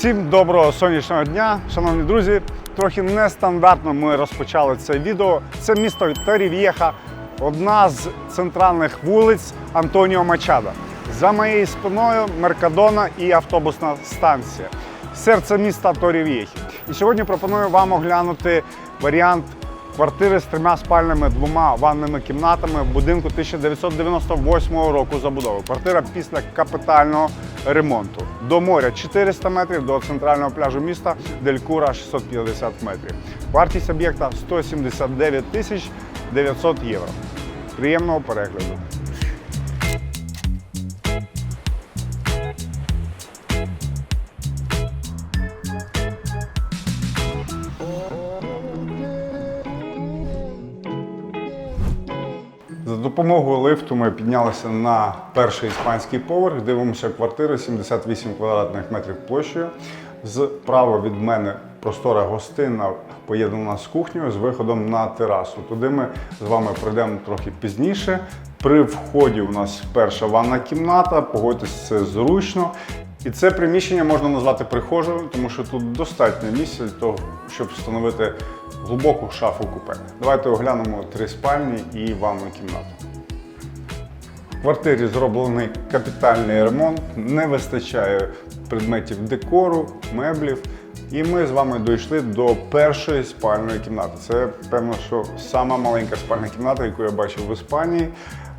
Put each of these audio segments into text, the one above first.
Всім доброго сонячного дня, шановні друзі. Трохи нестандартно ми розпочали це відео. Це місто Торів'єха, одна з центральних вулиць Антоніо Мачада. За моєю спиною Меркадона і автобусна станція. Серце міста Торів'єхи. І сьогодні пропоную вам оглянути варіант квартири з трьома спальнями, двома ванними кімнатами в будинку 1998 року забудови. Квартира після капітального ремонту. До моря 400 метрів, до центрального пляжу міста Делькура 650 метрів. Вартість об'єкта 179 тисяч 900 євро. Приємного перегляду. Допомогою лифту ми піднялися на перший іспанський поверх. Дивимося квартиру 78 квадратних метрів площею. Зправа від мене простора гостина поєднана з кухнею з виходом на терасу. Туди ми з вами пройдемо трохи пізніше. При вході у нас перша ванна кімната. Погодьтесь, це зручно. І це приміщення можна назвати прихожою, тому що тут достатньо місця для того, щоб встановити глибоку шафу купе. Давайте оглянемо три спальні і ванну кімнату. Квартирі зроблений капітальний ремонт, не вистачає предметів декору, меблів. І ми з вами дійшли до першої спальної кімнати. Це певно, що сама маленька спальна кімната, яку я бачив в Іспанії.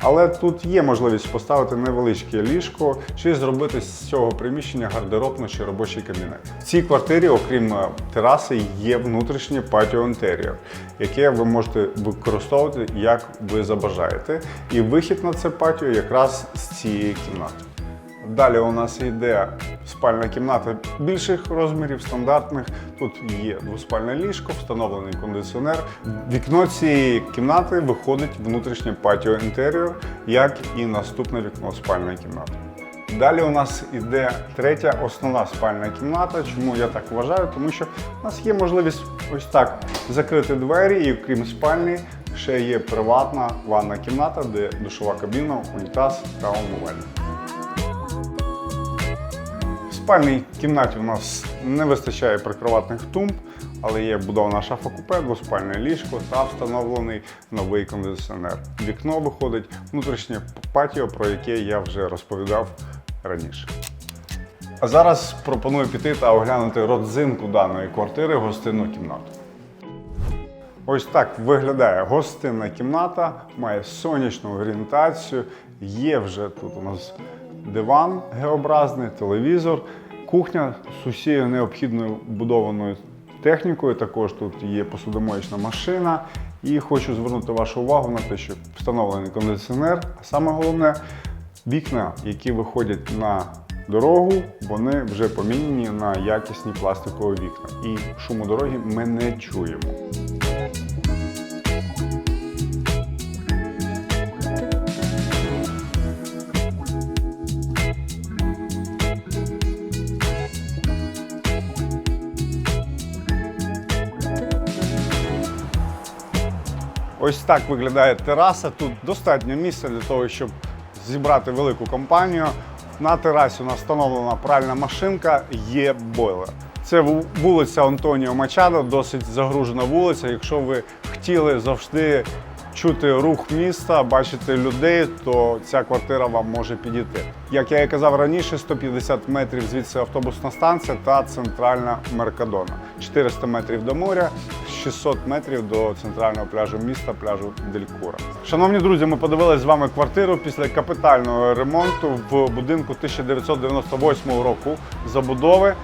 Але тут є можливість поставити невеличке ліжко чи зробити з цього приміщення гардеробну чи робочий кабінет. В цій квартирі, окрім е, тераси, є внутрішнє патіо інтер'єр, яке ви можете використовувати як ви забажаєте. І вихід на це патіо якраз з цієї кімнати. Далі у нас йде спальна кімната більших розмірів, стандартних. Тут є двоспальне ліжко, встановлений кондиціонер. Вікно цієї кімнати виходить внутрішнє патіо інтер'єр, як і наступне вікно спальної кімнати. Далі у нас іде третя основна спальна кімната. Чому я так вважаю? Тому що у нас є можливість ось так закрити двері, і крім спальні, ще є приватна ванна кімната, де душова кабіна, унітаз та умивальник. Спальній кімнаті у нас не вистачає прикроватних тумб, але є будована шафа купе, двоспальне ліжко та встановлений новий кондиціонер. Вікно виходить внутрішнє патіо, про яке я вже розповідав раніше. А зараз пропоную піти та оглянути родзинку даної квартири гостинну кімнату. Ось так виглядає гостинна кімната, має сонячну орієнтацію. Є вже тут у нас диван геобразний, телевізор, кухня з усією необхідною будованою технікою. Також тут є посудомоєчна машина. І хочу звернути вашу увагу на те, що встановлений кондиціонер, а саме головне вікна, які виходять на дорогу, вони вже поміняні на якісні пластикові вікна. І шуму дороги ми не чуємо. Ось так виглядає тераса. Тут достатньо місця для того, щоб зібрати велику компанію. На терасі у нас встановлена пральна машинка, є бойлер. Це вулиця Антоніо Мачадо, досить загружена вулиця. Якщо ви хотіли завжди чути рух міста, бачити людей, то ця квартира вам може підійти. Як я і казав раніше, 150 метрів звідси автобусна станція та центральна Меркадона. 400 метрів до моря, 600 метрів до центрального пляжу міста, пляжу Делькура. Шановні друзі, ми подивилися з вами квартиру після капітального ремонту в будинку 1998 року забудови.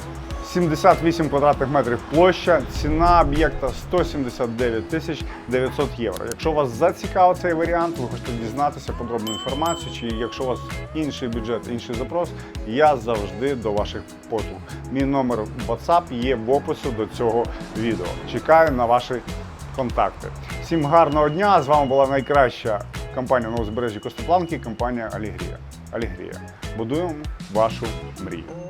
78 квадратних метрів площа, ціна об'єкта 179 тисяч 900 євро. Якщо вас зацікавив цей варіант, ви хочете дізнатися подробну інформацію, чи якщо у вас інший бюджет, інший запрос, я завжди до ваших послуг. Мій номер WhatsApp є в опису до цього відео. Чекаю на ваші контакти. Всім гарного дня! З вами була найкраща компанія на узбережжі Костопланки, компанія Алігрія. Алігрія. Будуємо вашу мрію.